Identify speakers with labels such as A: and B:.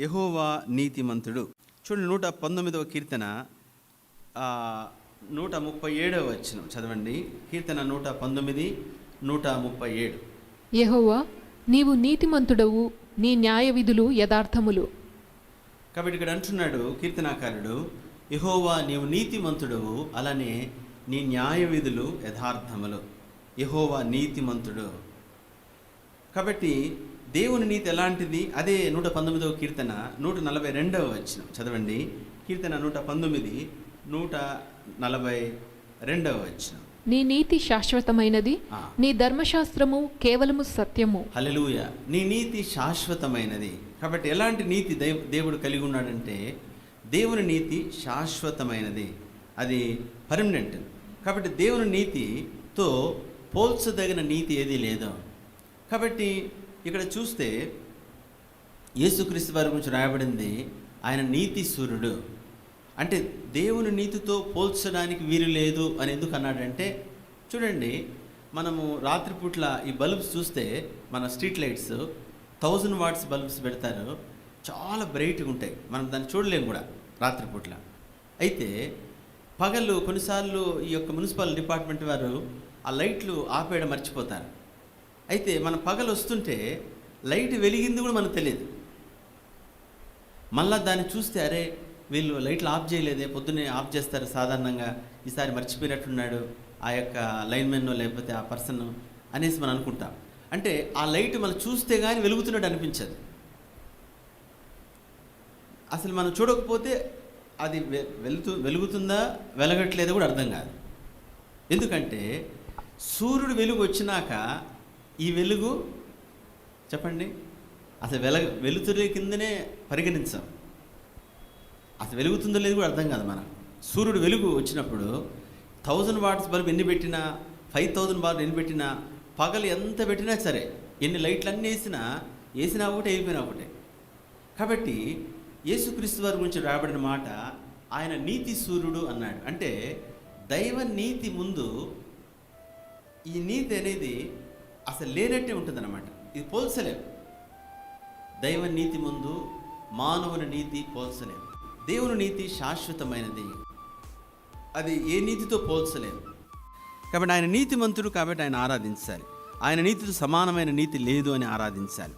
A: యహోవా నీతిమంతుడు. చూడండి నూట పంతొమ్మిదవ కీర్తన నూట ముప్పై ఏడవ వచ్చిన చదవండి. కీర్తన నూట పంతొమ్మిది నూట ముప్పై ఏడు.
B: యెహోవా నీవు నీతిమంతుడవు నీ న్యాయ విధులు యథార్థములు.
A: కాబట్టి ఇక్కడ అంటున్నాడు కీర్తనాకారుడు యహోవా నీవు నీతిమంతుడవు అలానే నీ న్యాయ విధులు యథార్థములు. యహోవా నీతిమంతుడు. కాబట్టి దేవుని నీతి ఎలాంటిది? అదే నూట పంతొమ్మిదవ కీర్తన నూట నలభై రెండవ వచ్చిన చదవండి. కీర్తన నూట పంతొమ్మిది నూట నలభై రెండవ వచ్చిన
B: నీ నీతి శాశ్వతమైనది. నీ ధర్మశాస్త్రము కేవలము సత్యము.
A: హల్లెలూయా. నీ నీతి శాశ్వతమైనది. కాబట్టి ఎలాంటి నీతి దేవ్ దేవుడు కలిగి ఉన్నాడంటే దేవుని నీతి శాశ్వతమైనది. అది పర్మనెంట్. కాబట్టి దేవుని నీతితో పోల్చదగిన నీతి ఏదీ లేదు. కాబట్టి ఇక్కడ చూస్తే యేసుక్రీస్తు వారి గురించి రాయబడింది ఆయన నీతి సూర్యుడు అంటే దేవుని నీతితో పోల్చడానికి వీలు లేదు అని ఎందుకు అన్నాడంటే చూడండి మనము రాత్రిపూట్ల ఈ బల్బ్స్ చూస్తే మన street lights thousand watts bulbs పెడతారు. చాలా బ్రైట్గా ఉంటాయి. మనం దాన్ని చూడలేము కూడా రాత్రిపూట్ల. అయితే పగలు కొన్నిసార్లు ఈ యొక్క మున్సిపల్ డిపార్ట్మెంట్ వారు ఆ లైట్లు ఆపేయడం మర్చిపోతారు. అయితే మన పగలు వస్తుంటే లైట్ వెలిగింది కూడా మనకు తెలియదు. మళ్ళా దాన్ని చూస్తే అరే వీళ్ళు లైట్లు ఆఫ్ చేయలేదే పొద్దున్నే ఆఫ్ చేస్తారు సాధారణంగా ఈసారి మర్చిపోయినట్టున్నాడు ఆ యొక్క లైన్మెన్ లేకపోతే ఆ పర్సన్ అనేసి మనం అనుకుంటాం. అంటే ఆ లైట్ మనం చూస్తే కానీ వెలుగుతున్నట్టు అనిపించదు. అసలు మనం చూడకపోతే అది వెలుతు వెలుగుతుందా వెలగట్లేదో కూడా అర్థం కాదు. ఎందుకంటే సూర్యుడు వెలుగు వచ్చినాక ఈ వెలుగు చెప్పండి. అసలు వెల వెలుతురు కిందనే పరిగణించాం. అసలు వెలుగుతుందో లేదు కూడా అర్థం కాదు మన. సూర్యుడు వెలుగు వచ్చినప్పుడు థౌజండ్ వాట్స్ బల్బ్ ఎన్ని పెట్టినా ఫైవ్ థౌజండ్ బల్బ్ ఎన్ని పెట్టినా పగలు ఎంత పెట్టినా సరే ఎన్ని లైట్లు అన్నీ వేసినా వేసినా ఒకటే అయిపోయినా ఒకటే. కాబట్టి యేసుక్రీస్తు వారి గురించి రాబడిన మాట ఆయన నీతి సూర్యుడు అన్నాడు. అంటే దైవ నీతి ముందు ఈ నీతి అనేది అసలు లేనట్టే ఉంటుందన్నమాట. ఇది పోల్చలేం. దైవ నీతి ముందు మానవుని నీతి పోల్చలేం. దేవుని నీతి శాశ్వతమైనది. అది ఏ నీతితో పోల్చలేము కాబట్టి ఆయన నీతిమంతుడు కాబట్టి ఆయన ఆరాధించాలి. ఆయన నీతితో సమానమైన నీతి లేదు అని ఆరాధించాలి.